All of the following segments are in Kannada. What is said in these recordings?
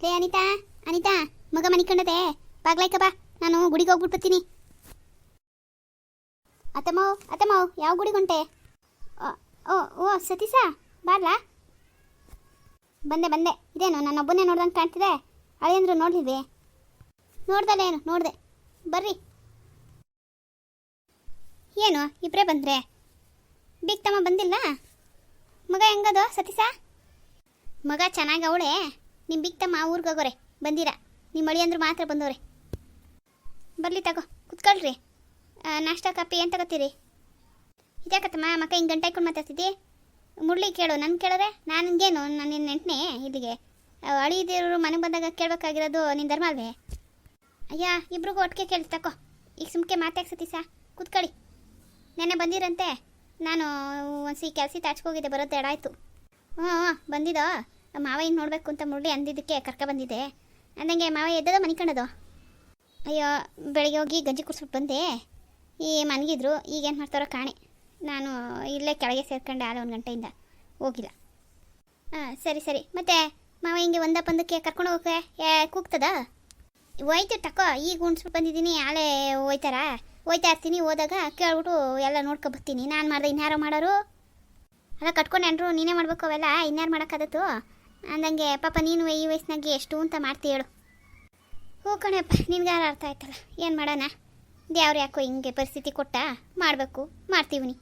ಲೇ ಅನಿತಾ ಅನಿತಾ ಮಗ ಮನಿಕೊಂಡದೆ ಬಾಗ್ಲಾಯ್ಕ ಬಾ ನಾನು ಗುಡಿಗೆ ಹೋಗ್ಬಿಟ್ಟು ಬರ್ತೀನಿ. ಅತ್ತಮ್ಮವ್ ಅತ್ತಮ್ಮವ್ ಯಾವ ಗುಡಿ ಹೊಂಟೆ? ಅ, ಓ ಓ ಸತೀಶ ಬಾರ್ಲಾ? ಬಂದೆ ಬಂದೆ. ಇದೇನು ನನ್ನ ಒಬ್ಬನೇ ನೋಡ್ದಂಗೆ ಕಾಣ್ತಿದೆ? ಅಳಿಯಂದ್ರು ನೋಡ್ಲಿಲ್ವೇ? ನೋಡ್ದಲ್ಲ ಏನು ನೋಡಿದೆ. ಬರ್ರಿ. ಏನು ಇಬ್ಬರೇ ಬಂದ್ರೆ? ಬಿಗ್ ತಮ್ಮ ಬಂದಿಲ್ಲ ಮಗ ಹೆಂಗದು ಸತೀಶ? ಮಗ ಚೆನ್ನಾಗಿ ಅವಳೆ. ನಿಮ್ಮ ಬಿಗ್ ತಮ್ಮ ಊರಿಗೆ ಹೋಗೋರೆ. ಬಂದಿರ? ನಿಮ್ಮ ಅಂದ್ರೆ ಮಾತ್ರ ಬಂದವ್ರೆ. ಬರಲಿ ತಗೋ, ಕುತ್ಕೊಳ್ರಿ. ನಾಷ್ಟಾ ಕಾಪಿ ಏನು ತಗೋತೀರಿ? ಇದ್ಯಾಕತ್ತಮ್ಮ ಮಕ್ಕ ಹಿಂಗೆ ಗಂಟೆ ಹಾಕೊಂಡು ಮಾತಾಡ್ತಿದ್ದಿ? ಮುರಳಿ ಕೇಳು ನನ್ನ ಕೇಳಿದ್ರೆ ನಾನು ನಿನ್ಗೇನು ನಾನು ನಿನ್ನ ನೆಂಟನೆ ಇಲ್ಲಿಗೆ. ಅಳಿದಿರೋರು ಮನೆಗೆ ಬಂದಾಗ ಕೇಳಬೇಕಾಗಿರೋದು ನಿನ್ನ ಧರ್ಮ ಅಲ್ವೇ? ಅಯ್ಯ, ಇಬ್ರಿಗೂ ಒಟ್ಟಿಗೆ ಕೇಳಿ ತಕೋ. ಈಗ ಸುಮ್ಕೆ ಮಾತಾಡ್ಸತಿ ಸಾ ಕುತ್ಕೊಳ್ಳಿ. ನೆನ್ನೆ ಬಂದಿರಂತೆ. ನಾನು ಒಂದ್ಸಿ ಕೆಲಸ ತಾಚ್ಕೋಗಿದ್ದೆ, ಬರೋದು ಎಡಾಯ್ತು ಹ್ಞೂ ಹ್ಞೂ ಬಂದಿದ್ದೋ ಮಾವ ಹಿಂಗೆ ನೋಡಬೇಕು ಅಂತ ಮುರಳಿ ಅಂದಿದ್ದಕ್ಕೆ ಕರ್ಕ ಬಂದಿದ್ದೆ. ಅಂದಂಗೆ ಮಾವ ಎದ್ದದ ಮನಿಕಣದು ಅಯ್ಯೋ, ಬೆಳಿಗ್ಗೆ ಹೋಗಿ ಗಂಜಿ ಕುಡ್ಸ್ಬಿಟ್ಟು ಬಂದೆ. ಈ ಮನಗಿದ್ರು ಈಗೇನು ಮಾಡ್ತಾರೋ ಕಾಣೆ. ನಾನು ಇಲ್ಲೇ ಕೆಳಗೆ ಸೇರ್ಕೊಂಡೆ ಆಲ ಒಂದು ಗಂಟೆಯಿಂದ. ಹೋಗಿಲ್ಲ. ಹಾಂ ಸರಿ ಸರಿ. ಮತ್ತೆ ಮಾವ ಹಿಂಗೆ ಒಂದ ಪಂದಕ್ಕೆ ಕರ್ಕೊಂಡು ಹೋಗಕ್ಕೆ ಕೂಗ್ತದ? ಹೋಯ್ತು ತಕೋ ಈಗ ಉಣ್ಸ್ಬಿಟ್ಟು ಬಂದಿದ್ದೀನಿ, ಆಳೆ ಹೋಯ್ತಾರ. ಹೋಯ್ತಾ ಇರ್ತೀನಿ, ಹೋದಾಗ ಕೇಳ್ಬಿಟ್ಟು ಎಲ್ಲ ನೋಡ್ಕೊ ಬರ್ತೀನಿ. ನಾನು ಮಾಡ್ದೆ ಇನ್ಯಾರೋ ಮಾಡೋರು? ಅಲ್ಲ, ಕಟ್ಕೊಂಡು ಅಂದರು ನೀನೇ ಮಾಡಬೇಕು ಅವೆಲ್ಲ? ಇನ್ಯಾರು ಮಾಡೋಕ್ಕಾದತ್ತು ಅಂದಂಗೆ, ಪಾಪ ನೀನು ಈ ವಯಸ್ಸಿನಾಗೆ ಎಷ್ಟು ಅಂತ ಮಾಡ್ತಿ ಹೇಳು. ಹ್ಞೂ ಕಣಪ್ಪ ನಿನ್ಗಾರ ಅರ್ಥ ಆಯ್ತಲ್ಲ? ಏನು ಮಾಡೋಣ? ದೇವ್ರು ಯಾಕೋ ಹಿಂಗೆ ಪರಿಸ್ಥಿತಿ ಕೊಟ್ಟ? ಮಾಡಬೇಕು, ಮಾಡ್ತೀವಿ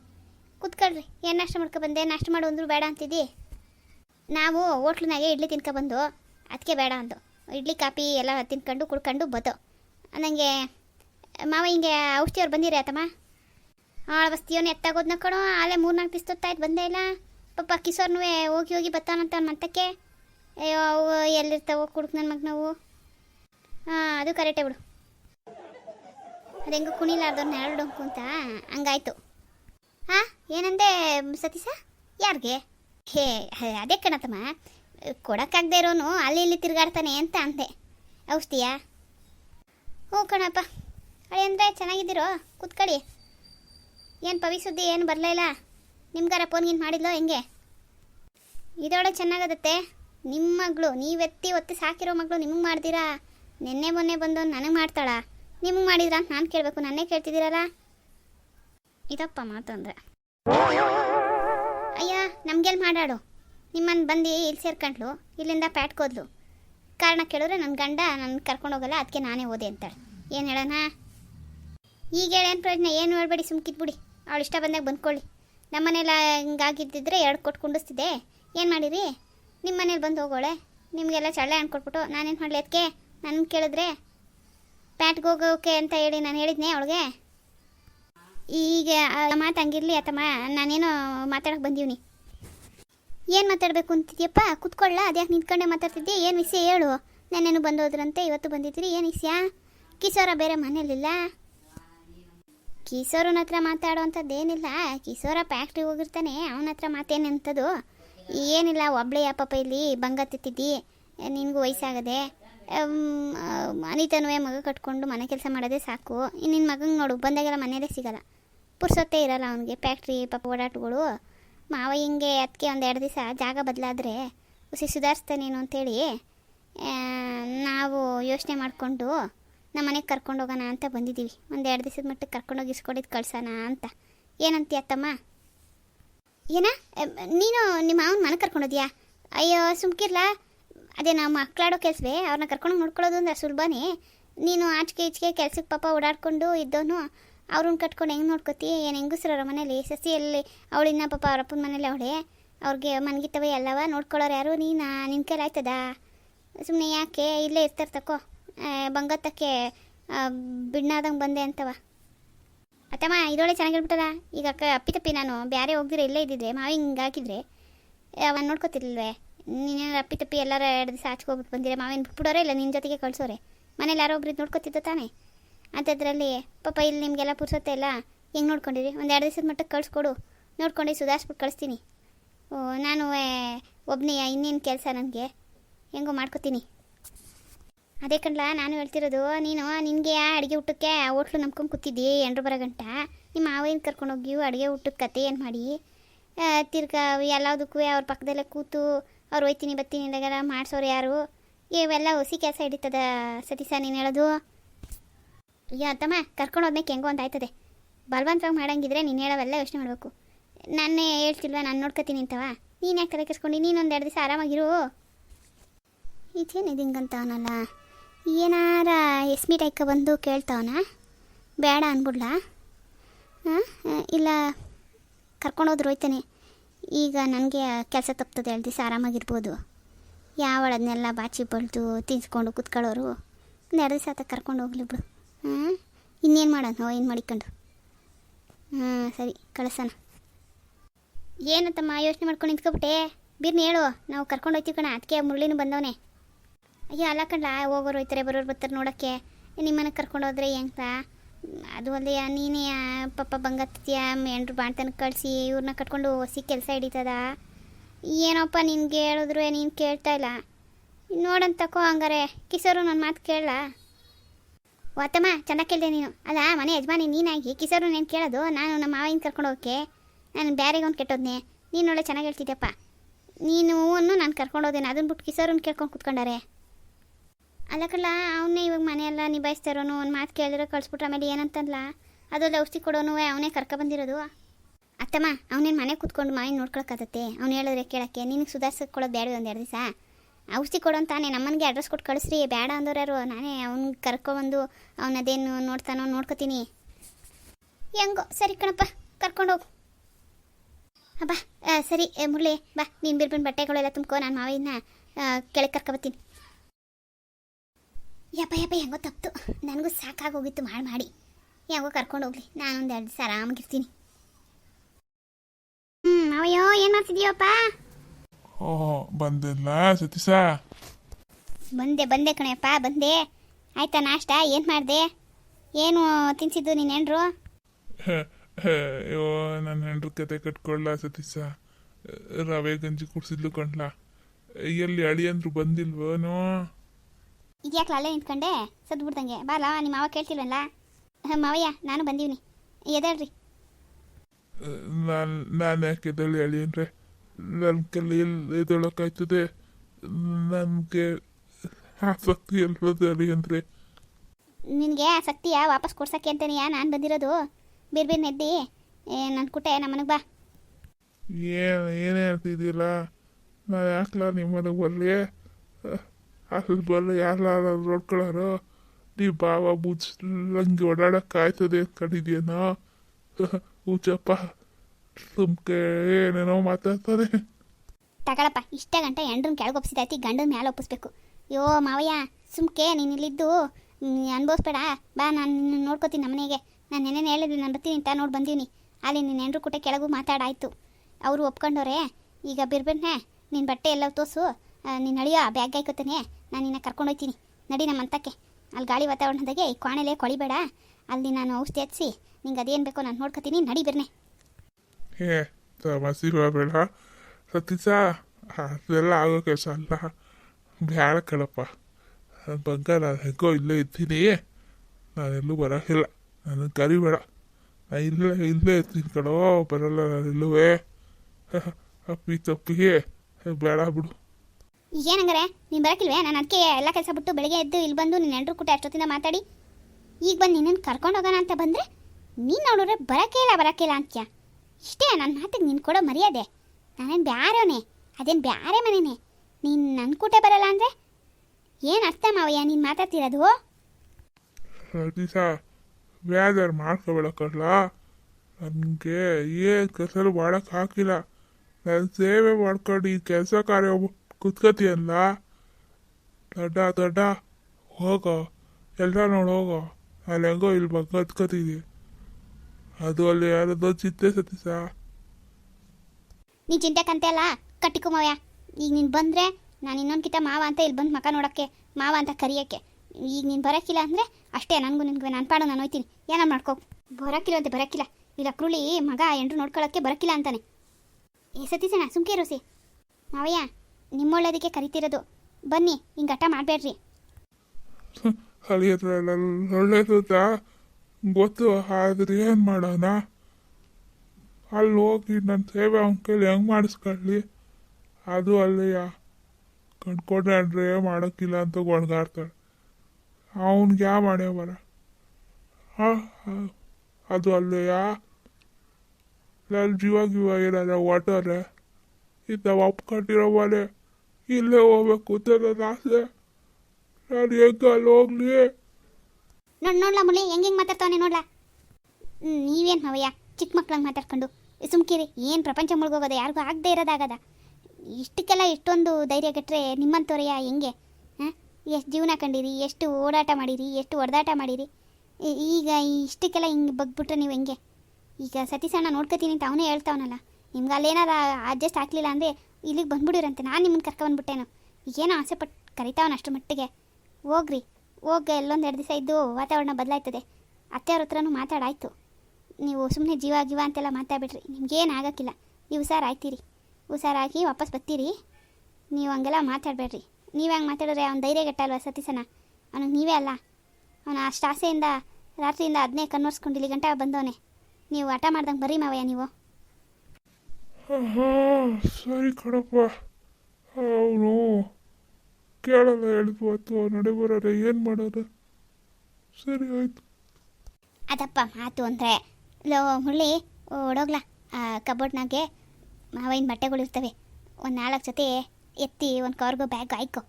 ಕುತ್ಕೊಳ್ರಿ, ಏನು ನಾಷ್ಟ ಮಾಡ್ಕೊ ಬಂದೆ? ನಾಷ್ಟ ಮಾಡು ಅಂದ್ರು ಬೇಡ ಅಂತಿದ್ದಿ? ನಾವು ಹೋಟ್ಲ್ನಾಗೆ ಇಡ್ಲಿ ತಿನ್ಕೊಬಂದು ಅದಕ್ಕೆ ಬೇಡ ಅಂದು. ಇಡ್ಲಿ ಕಾಪಿ ಎಲ್ಲ ತಿನ್ಕೊಂಡು ಕುಡ್ಕೊಂಡು ಬದು ಅಂದಂಗೆ, ಮಾವ ಹಿಂಗೆ ಔಷಧಿ ಅವ್ರು ಬಂದಿರಿ ಆತಮ್ಮ? ಆಳ ವಸ್ತಿಯವನ್ನ ಎತ್ತಾಗೋದ್ನ ಕಣೋ ಆಲೆ ಮೂರ್ನಾಲ್ಕು ಪಿಸ್ತೊತ್ತಾಯ್ತು ಬಂದೇ ಇಲ್ಲ. ಪಾಪ ಕಿಸೋರ್ನೂ ಹೋಗಿ ಹೋಗಿ ಬತ್ತಾನಂತ ಮಂತಕ್ಕೆ. ಅಯ್ಯೋ, ಅವು ಎಲ್ಲಿರ್ತಾವೋ ಕುಡ್ಕ ನನ್ನ ಮಗನವು ಹಾಂ, ಅದು ಕರೆಕ್ಟೇ ಬಿಡು. ಅದು ಹೆಂಗೆ ಕುಣಿಲಾರ್ದವ್ರನ್ನ ಎರಡು ಅಂತ. ಹಂಗಾಯ್ತು. ಹಾಂ, ಏನಂದೆ ಸತೀಶ? ಯಾರಿಗೆ? ಹೇ ಅದೇ ಕಣತಮ್ಮ. ಕೊಡೋಕ್ಕಾಗದೇ ಇರೋನು ಅಲ್ಲಿ ಇಲ್ಲಿ ತಿರುಗಾಡ್ತಾನೆ ಅಂತ ಅಂದೆ. ಔಷಧಿಯಾ? ಹ್ಞೂ ಕಣಪ್ಪ. ಅಳಿ ಅಂದರೆ ಚೆನ್ನಾಗಿದ್ದೀರೋ? ಕೂತ್ಕೊಳ್ಳಿ. ಏನು ಪವಿ ಸುದ್ದಿ ಏನು ಬರಲಿಲ್ಲ ನಿಮ್ಗಾರ ಫೋನ್ ಗೀನ್ ಮಾಡಿದ್ಲೋ ಹೆಂಗೆ? ಇದೊಳೆ ಚೆನ್ನಾಗದತ್ತೆ. ನಿಮ್ಮ ಮಗಳು ನೀವೆತ್ತಿ ಒತ್ತಿ ಸಾಕಿರೋ ಮಗಳು ನಿಮಗೆ ಮಾಡ್ತೀರಾ? ನಿನ್ನೆ ಮೊನ್ನೆ ಬಂದು ನನಗೆ ಮಾಡ್ತಾಳ? ನಿಮಗೆ ಮಾಡಿದ್ರಾ ಅಂತ ನಾನು ಕೇಳಬೇಕು, ನನ್ನೇ ಕೇಳ್ತಿದ್ದೀರಲ್ಲ? ಇದಪ್ಪ ಮಾತು ಅಂದರೆ. ಅಯ್ಯ ನಮ್ಗೆಲ್ಲಿ ಮಾಡಾಡು ನಿಮ್ಮನ್ನು ಬಂದು ಇಲ್ಲಿ ಸೇರ್ಕೊಂಡ್ಲು, ಇಲ್ಲಿಂದ ಪ್ಯಾಟ್ಕೋದ್ಲು ಕಾರಣ ಕೇಳಿದ್ರೆ ನನ್ನ ಗಂಡ ನನ್ನ ಕರ್ಕೊಂಡು ಹೋಗಲ್ಲ ಅದಕ್ಕೆ ನಾನೇ ಓದೆ ಅಂತಾಳೆ. ಏನು ಹೇಳೋಣ? ಈಗ ಹೇಳೇನು ಪ್ರಯೋಜನ ಏನು ಹೇಳ್ಬೇಡಿ ಸುಮ್ಕಿದ್ಬಿಡಿ ಅವಳು ಇಷ್ಟ ಬಂದಾಗ ಬಂದ್ಕೊಳ್ಳಿ. ನಮ್ಮನೆಲ್ಲ ಮನೇಲ ಹಿಂಗಾಗಿದ್ದಿದ್ರೆ ಎರಡು ಕೊಟ್ಟು ಕುಂಡಿಸ್ತಿದ್ದೆ. ಏನು ಮಾಡಿರಿ? ನಿಮ್ಮ ಮನೇಲಿ ಬಂದು ಹೋಗೋಳೆ? ನಿಮಗೆಲ್ಲ ಚಳ್ಳೆ ಕೊಟ್ಬಿಟ್ಟು ನಾನೇನು ಮಾಡಲಿ ಅದಕ್ಕೆ ನನ್ನ ಕೇಳಿದ್ರೆ ಪ್ಯಾಟ್ಗೆ ಹೋಗೋಕೆ ಅಂತ ಹೇಳಿ ನಾನು ಹೇಳಿದ್ನೆ ಅವಳಿಗೆ. ಈಗ ಮಾತು ಹಂಗಿರಲಿ ಆತಮ್ಮ, ನಾನೇನೋ ಮಾತಾಡೋಕೆ ಬಂದೀವ್ನಿ. ಏನು ಮಾತಾಡಬೇಕು ಅಂತಿದ್ಯಪ್ಪ? ಕುತ್ಕೊಳ್ಳ ಅದ್ಯಾಕೆ ನಿಂತ್ಕೊಂಡೆ ಮಾತಾಡ್ತಿದ್ದೆ? ಏನು ವಿಷಯ ಹೇಳು? ನಾನೇನು ಬಂದೋದ್ರಂತೆ ಇವತ್ತು ಬಂದಿದ್ದೀರಿ? ಏನು ವಿಷಯ? ಕಿಶೋರ ಬೇರೆ ಮನೇಲಿಲ್ಲ ಕಿಶೋರನ ಹತ್ರ ಮಾತಾಡೋ ಅಂಥದ್ದೇನಿಲ್ಲ ಕಿಶೋರ ಫ್ಯಾಕ್ಟ್ರಿಗೆ ಹೋಗಿರ್ತಾನೆ, ಅವನ ಹತ್ರ ಮಾತೇನಂಥದ್ದು ಏನಿಲ್ಲ ಒಬ್ಳೆ ಪಾಪ ಇಲ್ಲಿ ಬಂಗ ತಿತ್ತಿದ್ದಿ. ನಿನಗೂ ವಯಸ್ಸಾಗದೆ. ಅನಿತನುವೆ ಮಗ ಕಟ್ಕೊಂಡು ಮನೆ ಕೆಲಸ ಮಾಡೋದೇ ಸಾಕು. ನಿನ್ನ ಮಗಂಗೆ ನೋಡು ಬಂದಾಗೆಲ್ಲ ಮನೆಯಲ್ಲೇ ಸಿಗಲ್ಲ. ಪುರ್ಸೊತ್ತೇ ಇರಲ್ಲ ಅವನಿಗೆ. ಫ್ಯಾಕ್ಟ್ರಿ ಪಾಪ ಓಡಾಟಗಳು. ಮಾವ ಹಿಂಗೆ ಅದಕ್ಕೆ ಒಂದು ಎರಡು ದಿವಸ ಜಾಗ ಬದಲಾದರೆ ಹುಸಿ ಸುಧಾರಿಸ್ತಾನೇನು ಅಂತೇಳಿ ಆ, ನಾವು ಯೋಚನೆ ಮಾಡಿಕೊಂಡು ನಮ್ಮ ಮನೆಗೆ ಕರ್ಕೊಂಡು ಹೋಗೋಣ ಅಂತ ಬಂದಿದ್ದೀವಿ. ಒಂದು ಎರಡು ದಿವಸದ ಮಟ್ಟಿಗೆ ಕರ್ಕೊಂಡೋಗಿ ಇಸ್ಕೊಂಡಿದ್ದು ಕಳ್ಸೋಣ ಅಂತ. ಏನಂತೀಯ ಅತ್ತಮ್ಮ? ಏನ? ನೀನು ನಿಮ್ಮ ಮಾವನ ಮನೆ ಕರ್ಕೊಂಡೋದ್ಯಾ? ಅಯ್ಯೋ, ಸುಮ್ಕಿರ್ಲ? ಅದೇ ನಾವು ಮಕ್ಕಳಾಡೋ ಕೆಲಸವೇ ಅವ್ರನ್ನ ಕರ್ಕೊಂಡು ನೋಡ್ಕೊಳ್ಳೋದು ಅಂದ್ರೆ ಸುಲಭನೇ. ನೀನು ಆಚೆಗೆ ಈಚೆಗೆ ಕೆಲ್ಸಕ್ಕೆ ಪಾಪ ಓಡಾಡ್ಕೊಂಡು ಇದ್ದವನು ಅವ್ರನ್ನ ಕಟ್ಕೊಂಡು ಹೆಂಗೆ ನೋಡ್ಕೊತಿ? ಏನು ಹೆಂಗಸ್ರವ್ರ ಮನೇಲಿ ಸಸಿಯಲ್ಲಿ, ಅವಳಿನ್ನ ಪಾಪ ಅವ್ರ ಅಪ್ಪನ ಮನೇಲಿ ಅವಳೆ? ಅವ್ರಿಗೆ ಮನ್ಗಿತ್ತವೆ ಎಲ್ಲವ, ನೋಡ್ಕೊಳ್ಳೋರು ಯಾರು? ನೀನು? ನಿನ್ನ ಕೈಲಿ ಆಯ್ತದ? ಸುಮ್ಮನೆ ಯಾಕೆ? ಇಲ್ಲೇ ಇರ್ತಾರೆ ತಕೋ. ಬಂಗತ್ತಕ್ಕೆ ಬಿಣ್ಣಾದಂಗೆ ಬಂದೆ ಅಂತವ. ಅತ್ತಮ್ಮ ಇದೊಳ್ಳೆ ಚೆನ್ನಾಗಿರ್ಬಿಟ್ಟದ. ಈಗ ಅಕ್ಕ ಅಪ್ಪಿತಪ್ಪಿ ನಾನು ಬೇರೆ ಹೋಗ್ದಿರ ಇಲ್ಲೇ ಇದ್ದಿದ್ರೆ, ಮಾವಿ ಹಿಂಗೆ ಹಾಕಿದ್ರೆ ಅವನ್ ನೋಡ್ಕೊತಿರ್ಲಿಲ್ವೇ? ನೀನು ಅಪ್ಪಿತಪ್ಪಿ ಎಲ್ಲಾರ ಎರಡು ದಿವಸ ಆಚ್ಕೋಗ್ಬಿಟ್ಟು ಬಂದಿರ? ಮಾವಿನ ಬಿಟ್ಬಿಡೋರೆ ಇಲ್ಲ ನಿನ್ನ ಜೊತೆಗೆ ಕಳ್ಸೋರೆ. ಮನೇಲಿ ಯಾರೋ ಒಬ್ರು ನೋಡ್ಕೊತಿದ್ದ ತಾನೇ? ಅಂಥದ್ರಲ್ಲಿ, ಪಾಪ ಇಲ್ಲಿ ನಿಮಗೆಲ್ಲ ಪುರ್ಸತ್ತೆ ಎಲ್ಲ ಹೆಂಗೆ ನೋಡ್ಕೊಂಡಿರಿ? ಒಂದು ಎರಡು ದಿವಸದ ಮಟ್ಟಕ್ಕೆ ಕಳಿಸ್ಕೊಡು. ನೋಡ್ಕೊಂಡು ಸುಧಾರಿಸ್ಬಿಟ್ಟು ಕಳಿಸ್ತೀನಿ. ಓ, ನಾನು ಒಬ್ಬನೇ ಇನ್ನೇನು ಕೆಲಸ ನನಗೆ? ಹೆಂಗೋ ಮಾಡ್ಕೋತೀನಿ. ಅದೇ ಕಣ್ಲ, ನಾನು ಹೇಳ್ತಿರೋದು, ನೀನು ನಿನಗೆ ಅಡುಗೆ ಊಟಕ್ಕೆ ಹೋಟ್ಲು ನಂಬ್ಕೊಂಡು ಕೂತಿದ್ದಿ ಎಂಡ್ರು ಬರೋ ಗಂಟ ನಿಮ್ಮ ಮಾವಿನ ಕರ್ಕೊಂಡೋಗಿ ಅಡುಗೆ ಊಟದ ಕತೆ ಏನು ಮಾಡಿ? ತಿರ್ಗ ಎಲ್ಲದಕ್ಕೂ ಅವ್ರ ಪಕ್ಕದಲ್ಲೇ ಕೂತು ಅವ್ರು ಹೋಯ್ತೀನಿ ಬತ್ತೀನಿ ಅಂದಾಗೆಲ್ಲ ಮಾಡಿಸೋರು ಯಾರು? ಇವೆಲ್ಲ ಹುಸಿ ಕೆಲಸ ಹಿಡಿತದ ಸತೀಶ, ನೀನು ಹೇಳೋದು? ಅಯ್ಯೋ, ಅತ್ತಮ್ಮ, ಕರ್ಕೊಂಡು ಹೋದ್ಮೇಲೆ ಹೆಂಗೋ ಅಂತ ಆಯ್ತದೆ. ಬಲವಂತವಾಗಿ ಮಾಡಂಗಿದ್ರೆ ನೀನು ಹೇಳೋವೆಲ್ಲ ಯೋಚನೆ ಮಾಡಬೇಕು. ನಾನೇ ಹೇಳ್ತಿಲ್ವಾ, ನಾನು ನೋಡ್ಕೊತೀನಿ ಅಂತವ? ನೀನು ಯಾಕೆ ತಲೆ ನೀನು ಒಂದು ಎರಡು ದಿವಸ ಆರಾಮಾಗಿರು. ಇದೇನಿದು ಹಿಂಗಂತ ಅವನಲ್ಲ ಏನಾರ ಎಸ್ಮಿ ಟೈಕ ಬಂದು ಕೇಳ್ತಾವನ? ಬೇಡ ಅನ್ಬಿಡ್ಲಾ? ಹಾಂ ಇಲ್ಲ ಕರ್ಕೊಂಡೋದ್ರು ಹೋಯ್ತಾನೆ. ಈಗ ನನಗೆ ಕೆಲಸ ತಪ್ತದೆ ಎರಡು ದಿವಸ ಆರಾಮಾಗಿರ್ಬೋದು. ಯಾವಳದನ್ನೆಲ್ಲ ಬಾಚಿ ಬಳ್ದು ತಿನ್ಸ್ಕೊಂಡು ಕುತ್ಕೊಳ್ಳೋರು? ಒಂದು ಎರಡು ದಿವಸ ಆತ ಕರ್ಕೊಂಡು ಹೋಗ್ಲಿ ಬಿಡು. ಹಾಂ ಇನ್ನೇನು ಮಾಡೋಣ ಏನು ಮಾಡಿಕೊಂಡು ಹಾಂ ಸರಿ, ಕಳಿಸೋಣ. ಏನತ್ತಮ್ಮ ಯೋಚನೆ ಮಾಡ್ಕೊಂಡು ನಿಂತ್ಕೊಬಿಟ್ಟೆ? ಬಿರ್ನಿ ಹೇಳು, ನಾವು ಕರ್ಕೊಂಡು ಹೋಯ್ತೀವಿ ಕಣ ಅದಕ್ಕೆ ಮುರಳಿನೂ ಬಂದವನೆ. ಅಯ್ಯೋ, ಅಲ್ಲ ಕಣ್ಲ, ಹೋಗೋರು ಹೋಯ್ತಾರೆ ಬರೋರು ಬರ್ತಾರೆ ನೋಡೋಕ್ಕೆ. ನಿಮ್ಮನೆ ಕರ್ಕೊಂಡು ಹೋದ್ರೆ ಹೆಂಗ ಅದು ಅಲ್ಲದೆ ನೀನೇ ಪಾಪ ಬಂಗತ್ತಿಯ ಎಂಡ್ರು ಬಾಣ್ತನ ಕಳಿಸಿ, ಇವ್ರನ್ನ ಕಟ್ಕೊಂಡು ಹೊಸಿ ಕೆಲಸ ಹಿಡಿತದ? ಏನಪ್ಪ ನಿನ್ಗೆ ಹೇಳಿದ್ರು, ನೀನು ಕೇಳ್ತಾ ಇಲ್ಲ. ನೋಡಂತಕೋ ಹಂಗಾರೆ ಕಿಸೋರು ನನ್ನ ಮಾತು ಕೇಳಲ್ಲ ವಾತಮ್ಮ ಚೆನ್ನಾಗಿ ಕೇಳಿದೆ ನೀನು. ಅಲ್ಲ, ಮನೆ ಯಜಮಾನಿ ನೀನಾಗಿ ಕಿಸೋರು ನೇನು ಕೇಳೋದು? ನಾನು ನಮ್ಮ ಮಾವಿನ ಕರ್ಕೊಂಡು ಹೋಗಕ್ಕೆ. ನಾನು ಬ್ಯಾರಿಗೆ ಒಂದು ಕೆಟ್ಟೋದ್ನೆ. ನೀನು ಒಳ್ಳೆ ಚೆನ್ನಾಗಿ ಹೇಳ್ತಿದ್ದೆಪ್ಪ ನೀನು ನಾನು ಕರ್ಕೊಂಡು ಹೋದೇನೆ ಅದನ್ನ ಬಿಟ್ಟು ಕಿಸೋರನ್ನ ಕೇಳ್ಕೊಂಡು ಕುತ್ಕೊಂಡಾರೆ. ಅಲ್ಲ ಕಳ್ಳ ಅವನ್ನೇ ಇವಾಗ ಮನೆಯೆಲ್ಲ ನಿಭಾಯಿಸ್ತಾರೋನು ಒಂದು ಮಾತು ಕೇಳಿದ್ರೆ ಕಳಿಸ್ಬಿಟ್ರೆ ಆಮೇಲೆ ಏನಂತಲ್ಲ ಅದೊಂದು ಔಷಧಿ ಕೊಡೋನು ಅವನೇ ಬಂದಿರೋದು. ಅತ್ತಮ್ಮ ಅವನೇನು ಮನೆ ಕೂತ್ಕೊಂಡು ಮಾವಿನ ನೋಡ್ಕೊಳಕ್ಕಾಗತ್ತೆ ಅವ್ನು ಹೇಳಿದ್ರೆ ಕೇಳೋಕ್ಕೆ ನಿನಗೆ ಸುಧಾರಿಸ್ಕೊಳ್ಳೋದು ಬೇಡ ಒಂದು ಎರಡು ದಿವಸ. ಔಷಧಿ ಕೊಡೋ ಅಂತಾನೆ ನಮ್ಮನಿಗೆ ಅಡ್ರೆಸ್ ಕೊಟ್ಟು ಕಳಿಸ್ರಿ ಬೇಡ ಅಂದವ್ರು ಯಾರು? ನಾನೇ ಅವ್ನು ಕರ್ಕೊಬಂದು ಅವನದೇನು ನೋಡ್ತಾನೋ ನೋಡ್ಕೊತೀನಿ. ಹೆಂಗೋ ಸರಿ ಕಣಪ್ಪ ಕರ್ಕೊಂಡೋಗು ಬಾ ಆ, ಸರಿ ಮುರಳಿ ಬಾ ನೀನು ಬಿರ್ಬಿನ ಬಟ್ಟೆಗಳೆಲ್ಲ ತುಂಬ್ಕೊ ನಾನು ಮಾವಿನ ಕೆಳಗೆ ಕರ್ಕೊಬತ್ತೀನಿ ಯಪ್ಪ ಯಪ್ಪ ಹೆಂಗೋ ತಪ್ತು. ನನಗೂ ಸಾಕಾಗೋಗಿತ್ತು. ಮಾಡಿ ಮಾಡಿ. ಹೆಂಗೋ ಕರ್ಕೊಂಡು ಹೋಗ್ಲಿ. ನಾನೊಂದು ಎರಡು ದಿವಸ ಆರಾಮಾಗಿರ್ತೀನಿ. ಹ್ಞೂ ಅವಯ್ಯೋ ಏನು ಮಾಡ್ತಿದ್ಯಪ್ಪ? ಓ ಬಂದಿಲ್ಲ ಸತೀಶ? ಬಂದೆ ಬಂದೆ ಕಣಪ್ಪ ಬಂದೆ. ಆಯ್ತಾ ನಾಷ್ಟ? ಏನು ಮಾಡಿದೆ? ಏನು ತಿನ್ಸಿದ್ದು ನೀನು ಹೆಂಡ್ರು? ಅಯ್ಯೋ ನನ್ನ ಹೆಂಡ್ರು ಕತೆ ಕಟ್ಕೊಳ್ಳ ಸತೀಶ? ರವೆ ಗಂಜಿ ಕುಡ್ಸಿದ್ಲು ಕಣ್ಲ. ಎಲ್ಲಿ ಅಳಿಯಂದ್ರು ಬಂದಿಲ್ವನೋ? ಇದ್ಯಾಕೆ ಅಲ್ಲೇ ನಿಂತ್ಕೊಂಡೆ? ಸದ್ದು ಬಿಡ್ದಂಗೆ. ಬಾಲ ನಿಮ್ಮ ಮಾವ ಕೇಳ್ತಿಲ್ವಲ್ಲ ಹಾಂ ಮಾವಯ್ಯ ನಾನು ಬಂದೀನಿ ಎದೇಳ್ರಿ ನಾನು ನಾನು ಯಾಕೆ ಎದ್ದೇಳಿ ಅಂದರೆ ನನ್ನ ಕೈಲಿ ಎಲ್ಲಿ ಎದ್ದೇಳಕ್ಕಾಯ್ತದೆ. ನನಗೆ ಆಸಕ್ತಿ ಎಲ್ಲೋದು ಹೇಳಿ ಅಂದರೆ? ನಿನಗೆ ಆಸಕ್ತಿಯ? ವಾಪಸ್ ಕೊಡ್ಸಕ್ಕೆ ಅಂತಾನೆಯಾ? ನಾನು ಬಂದಿರೋದು. ಬೇರೆ ಬೇರೆ ನೆದ್ದಿ ನನ್ನ ಕುಟೆ ನಮ್ಮನೆಗೆ ಬಾ. ಏನು ಏನೇ ಹೇಳ್ತಿದ್ದೀರಾ? ನಾನು ಯಾಕಲ ನಿಮ್ಮ ಮನೆಗೆ ಬರಲಿ? ಅಲ್ಲಿ ಬಲ್ಲ ಯಾರು ನೋಡ್ಕೊಳ್ಳಾರ ನೀ ಬಾವ ಬುಜ್ಲಂಗೆ ಓಡಾಡಕ್ಕೆ ಆಯ್ತದೆ ಅನ್ಕೊಂಡಿದ್ಯೇನೋ? ಹುಚ್ಚಪ್ಪ, ಸುಮ್ಕೆ ಏನೇನೋ ಮಾತಾಡ್ತಾರೆ ತಗೊಳಪ್ಪ, ಇಷ್ಟ ಗಂಟೆ ಎಂಡ್ರನ್ನ ಕೆಳಗೆ ಒಪ್ಸಿದಾಯ್ತು, ಗಂಡನ ಮೇಲೆ ಒಪ್ಪಿಸ್ಬೇಕು ಯೋ ಮಾವಯ್ಯ, ಸುಮ್ಕೆ, ನೀನು ಇಲ್ಲಿದ್ದು ಅನ್ಭವಿಸ್ಬೇಡ. ಬಾ, ನಾನು ನೋಡ್ಕೋತೀನಿ ನಮ್ಮನೆಗೆ ನಾನು ನೆನೇನು ಹೇಳಿದ್ವಿ ನಾನು ಬರ್ತೀನಿ ಅಂತ ನೋಡಿ ಬಂದೀನಿ. ಅಲ್ಲಿ ನಿನ್ನ ಎಂಡ್ರು ಕೂಟ ಕೆಳಗೂ ಮಾತಾಡಾಯ್ತು. ಅವರು ಒಪ್ಕೊಂಡವ್ರೆ, ಈಗ ಬಿರ್ಬಿಡ್ನೆ ನಿನ್ನ ಬಟ್ಟೆ ಎಲ್ಲ ತೋಸು ನೀನು ಆ ಬ್ಯಾಗ್ ಹಾಕೋತಾನೆ ನಾನು ನಿನ್ನ ಕರ್ಕೊಂಡು ಹೋಗ್ತೀನಿ ನಡಿ ನಮ್ಮ ಅಂತಕ್ಕೆ ಅಲ್ಲಿ ಗಾಳಿ ವಾತಾವರಣದಾಗೆ ಈ ಕೋಣೆಲೆ ಕೊಳಿಬೇಡ. ಅಲ್ಲಿ ನಾನು ಔಷಧಿ ಹಚ್ಚಿ ನಿಂಗೆ ಅದೇನು ಬೇಕೋ ನಾನು ನೋಡ್ಕೊತೀನಿ. ನಡಿ ಬಿರ್ನೆ. ಹೇ ಸಮಸ್ಯೆ ಬೇಡ ಸತೀಸ ಅದೆಲ್ಲ ಆಗೋ ಕೆಲಸ ಅಲ್ಲ ಬ್ಯಾಡ ಕಣಪ್ಪ. ನನ್ನ ನಾನು ಹೆಂಗೋ ಇಲ್ಲೇ ಇದ್ದೀನಿ. ನಾನೆಲ್ಲೂ ಬರೋಕ್ಕಿಲ್ಲ ನನಗೆ ಕರಿಬೇಡ. ನಾನು ಇಲ್ಲೇ ಇಲ್ಲೇ ಇರ್ತೀನಿ ಕಣೋ. ಬರಲ್ಲ ನಾನೆಲ್ಲುವೇ ಅಪ್ಪಿ ತಪ್ಪಿಗೆ ಬೇಡ ಬಿಡು. ಏನಂಗಾರೆ ನೀನು ಬರಕಿಲ್ವೇ ನಾನು ಅದಕ್ಕೆ ಎಲ್ಲ ಕೆಲಸ ಬಿಟ್ಟು ಬೆಳಗ್ಗೆ ಎದ್ದು ಇಲ್ಲಿ ಬಂದು ನಿನ್ನ ಎಲ್ಲರೂ ಕೂಟ ಅಷ್ಟೊತ್ತಿಂದ ಮಾತಾಡಿ. ಈಗ ಬಂದು ನಿನ್ನನ್ನು ಕರ್ಕೊಂಡು ಹೋಗೋಣ ಅಂತ ಬಂದರೆ, ನೀನು ನೋಡಿದ್ರೆ ಬರೋಕ್ಕೇ ಇಲ್ಲ ಬರೋಕ್ಕೇ ಇಲ್ಲ ಅಂತ್ಯ? ಇಷ್ಟೇ ನನ್ನ ಮಾತಿಗೆ ನೀನು ಕೊಡೋ ಮರ್ಯಾದೆ. ನಾನೇನು ಬ್ಯಾರೋನೆ? ಅದೇನು ಬ್ಯಾರೆ ಮನೇನೆ? ನೀನು ನನ್ನ ಕೂಟ ಬರಲ್ಲ ಅಂದರೆ ಏನು ಅರ್ಥ ಮಾವಯ್ಯ ನೀನು ಮಾತಾಡ್ತಿರೋದು? ಸತೀಶ ಬೇಜಾರು ನನಗೆ ಏನು ಕೆಲಸ ಮಾಡೋಕ್ಕೆ ಹಾಕಿಲ್ಲ. ನಾನು ಸೇವೆ ಮಾಡ್ಕೊಂಡು ಈ ಕೆಲಸ ಕಾರ್ಯ ಕುತ್ಕೋತೀಯಲ್ಲ ದೊಡ್ಡ ದೊಡ್ಡ, ಹೋಗೋ ಎಲ್ಲ ನೋಡಿ ಹೋಗೋ. ಅಲ್ಲಿ ಹೆಂಗೋ ಇಲ್ಲಿ ಬಂಗ ಕತ್ಕೋತಿದ್ದಿ ಅದು ಅಲ್ಲಿ ಯಾರದೋ ಚಿಂತೆ ಸತೀಶ. ನೀ ಚಿಂತೆ ಕಂತೆ ಅಲ್ಲ ಕಟ್ಟಿಕೊ ಮಾವಯ್ಯ ಈಗ ನೀನು ಬಂದರೆ ನಾನು ಇನ್ನೊಂದ್ಕಿತ ಮಾವ ಅಂತ ಇಲ್ಲಿ ಬಂದು ಮಕ ನೋಡೋಕ್ಕೆ, ಮಾವ ಅಂತ ಕರಿಯೋಕ್ಕೆ. ಈಗ ನೀನು ಬರೋಕ್ಕಿಲ್ಲ ಅಂದರೆ ಅಷ್ಟೇ ನನಗೂ ನಿನಗೆ ನಾನು ಪಾಡು ನಾನು ಹೋಯ್ತೀನಿ. ಏನೋ ಮಾಡ್ಕೋ. ಬರೋಕ್ಕಿಲ್ಲ ಅಂತ ಬರೋಕ್ಕಿಲ್ಲ ಇಲ್ಲ ಕ್ರುಳಿ ಮಗ ಎಂಟ್ರು ನೋಡ್ಕೊಳ್ಳೋಕ್ಕೆ ಬರೋಕ್ಕಿಲ್ಲ ಅಂತಾನೆ. ಏ ಸತೀಸಣ್ಣ ಸುಮ್ಕೆ ರೋಸಿ ಮಾವಯ್ಯ ನಿಮ್ಮೊಳ್ಳೇದಕ್ಕೆ ಕರಿತಿರೋದು. ಬನ್ನಿ ಹಿಂಗೆ ಹಠ ಮಾಡಬೇಡ್ರಿ. ಒಳ್ಳೇದು ಗೊತ್ತು, ಆದ್ರೆ ಏನು ಮಾಡೋಣ? ಅಲ್ಲಿ ಹೋಗಿ ನನ್ನ ಸೇವೆ ಅವನ ಕೈಲಿ ಹೆಂಗೆ ಮಾಡಿಸ್ಕೊಳ್ಳಿ? ಅದು ಅಲ್ಲಿಯ. ಕಂಡ್ಕೊಂಡ್ರೆ ಅಂದ್ರೆ ಮಾಡೋಕ್ಕಿಲ್ಲ ಅಂತ ಗೊಣಗಾಡ್ತಾಳೆ ಅವನ್ಗೆ ಯಾವ ಮಾಡ್ಯ ಬರ ಅದು ಅಲ್ಲಿಯ. ನನ್ನ ಜೀವ ಗೀವ ಏನಾರ ಒಟ್ಟರೆ? ಇದ್ದ ಒಪ್ಕೊಂಡಿರೋ ಮನೆ. ಇಲ್ಲೇ ಹೋಗ್ಬೇಕು ನಾನು ನೋಡ್ ನೋಡ್ಲಾ ಮುಳಿ ಹೆಂಗೆ ಮಾತಾಡ್ತಾವನೆ ನೋಡ್ಲಾ? ನೀವೇನ್ ಮಾವಯ್ಯ, ಚಿಕ್ಕ ಮಕ್ಳಂಗೆ ಮಾತಾಡ್ಕೊಂಡು, ಸುಮ್ಕಿರಿ, ಏನು ಪ್ರಪಂಚ ಮುಳುಗೋಗೋದ, ಯಾರಿಗೂ ಆಗದೆ ಇರೋದಾಗದ? ಇಷ್ಟಕ್ಕೆಲ್ಲ ಎಷ್ಟೊಂದು ಧೈರ್ಯ ಕೆಟ್ಟರೆ ನಿಮ್ಮಂಥವ್ರಯ್ಯ ಹೆಂಗೆ? ಎಷ್ಟು ಜೀವನ ಕಂಡಿರಿ, ಎಷ್ಟು ಓಡಾಟ ಮಾಡಿರಿ, ಎಷ್ಟು ಹೊಡೆದಾಟ ಮಾಡಿರಿ? ಈಗ ಇಷ್ಟಕ್ಕೆಲ್ಲ ಹಿಂಗೆ ಬಗ್ಬಿಟ್ರೆ ನೀವು ಹೆಂಗೆ? ಈಗ ಸತೀಸಣ್ಣ ನೋಡ್ಕೋತೀನಿ ಅಂತ ಅವನೇ ಹೇಳ್ತಾವನಲ್ಲ. ನಿಮ್ಗೆ ಅಲ್ಲೇನಾರ ಅಡ್ಜಸ್ಟ್ ಆಗಲಿಲ್ಲ ಅಂದರೆ ಇಲ್ಲಿಗೆ ಬಂದ್ಬಿಡಿರಂತೆ ನಾನು ನಿಮ್ಮನ್ನ ಕರ್ಕೊಂಡ್ಬಿಟ್ಟೇನು ಈಗೇನೋ ಆಸೆ ಪಟ್ಟು ಕರಿತಾವನ ಅಷ್ಟು ಮಟ್ಟಿಗೆ. ಹೋಗ್ರಿ. ಹೋಗಿ, ಎಲ್ಲೊಂದು ಎರಡು ದಿವಸ ಇದ್ದು ವಾತಾವರಣ ಬದಲಾಯ್ತದೆ. ಅತ್ತೆಯವ್ರ ಹತ್ರನೂ ಮಾತಾಡಾಯ್ತು. ನೀವು ಸುಮ್ಮನೆ ಜೀವ ಜೀವ ಅಂತೆಲ್ಲ ಮಾತಾಡ್ಬಿಡ್ರಿ ನಿಮ್ಗೇನು ಆಗೋಕ್ಕಿಲ್ಲ. ನೀವು ಹುಷಾರಾಯ್ತೀರಿ. ಹುಷಾರಾಗಿ ವಾಪಸ್ ಬರ್ತೀರಿ. ನೀವು ಹಂಗೆಲ್ಲ ಮಾತಾಡಬೇಡ್ರಿ. ನೀವು ಹಂಗೆ ಮಾತಾಡಿದ್ರೆ ಅವ್ನು ಧೈರ್ಯ ಗಟ್ಟಲ್ವ ಸತೀಸನ ಅವನಿಗೆ ನೀವೇ ಅಲ್ಲ. ಅವನ ಅಷ್ಟು ಆಸೆಯಿಂದ ರಾತ್ರಿಯಿಂದ ಅದನ್ನೇ ಕನ್ವರ್ಸ್ಕೊಂಡು ಇಲ್ಲಿ ಗಂಟೆ ಬಂದವನೇ. ನೀವು ಹಠ ಮಾಡ್ದಂಗೆ ಬರೀ ಮಾವಯ್ಯ ನೀವು. ಆಹಾ, ಸರಿ ಕಣಪ್ಪ. ಅವನು ಕೇಳಲ್ಲ ಹೇಳಿದ್ವತ್ತು ನಡೆ ಬರೋರೆ ಏನು ಮಾಡೋದು? ಸರಿ ಆಯ್ತು. ಅದಪ್ಪ ಮಾತು ಅಂದರೆ ಲೋ ಮುಳ್ಳಿ ಓಡೋಗ್ಲಾ. ಆ ಕಬೋರ್ಡ್ನಾಗೆ ಮಾವಿನ ಬಟ್ಟೆಗಳಿರ್ತವೆ ಒಂದು ನಾಲ್ಕು ಜೊತೆ ಎತ್ತಿ ಒಂದು ಕವರ್ಗೋ ಬ್ಯಾಗ್ ಆಯ್ಕೊ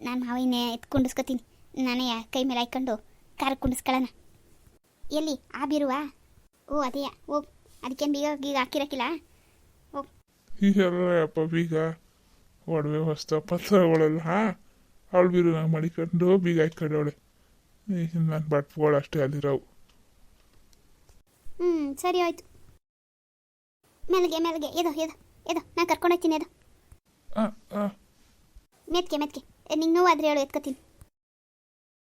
ನಾನು ಮಾವಿನೇ ಎತ್ತು ಕುಂಡಿಸ್ಕೊತೀನಿ. ನಾನೇ ಕೈ ಮೇಲೆ ಹಾಕ್ಕೊಂಡು ಕಾರ್ ಕುಂಡಿಸ್ಕೊಳ್ಳೋಣ ಎಲ್ಲಿ? ಆ ಬೀರುವ? ಓ ಅದೇಯ ಓ ಅದಕ್ಕೇನು ಬೀಗ ಗೀಗ ಹಾಕಿರಕ್ಕಿಲ್ಲ ಹೋಗ್ ಈಗೆಲ್ಲ ಅಪ್ಪ ಬೀಗ ಒಡವೆ ಹೊಸ್ತ ಪತ್ರಗಳೆಲ್ಲ ಅವಳು ಬೀರು ನಂಗೆ ಮಡಿಕೊಂಡು ಬೀಗ ಇಟ್ಕೊಂಡವಳೆ ಈಗ ನನ್ನ ಬಟ್ಪುಗಳು ಅಷ್ಟೇ ಅಲ್ಲಿರೋವು. ಹ್ಞೂ ಸರಿ ಆಯಿತು. ಮೆಲ್ಗೆ ಮೆಲ್ಗೆ ಎದೋ ಎದೋ ಎದೋ ನಾನು ಕರ್ಕೊಂಡು ಹೋಗ್ತೀನಿ ಎದೋ. ಹಾಂ ಆ, ಮೆತ್ಕೆ ಮೆತ್ಕೆ ನಿಂಗೆ ನೋವಾದ್ರೆ ಹೇಳು ಎತ್ಕೊತೀನಿ.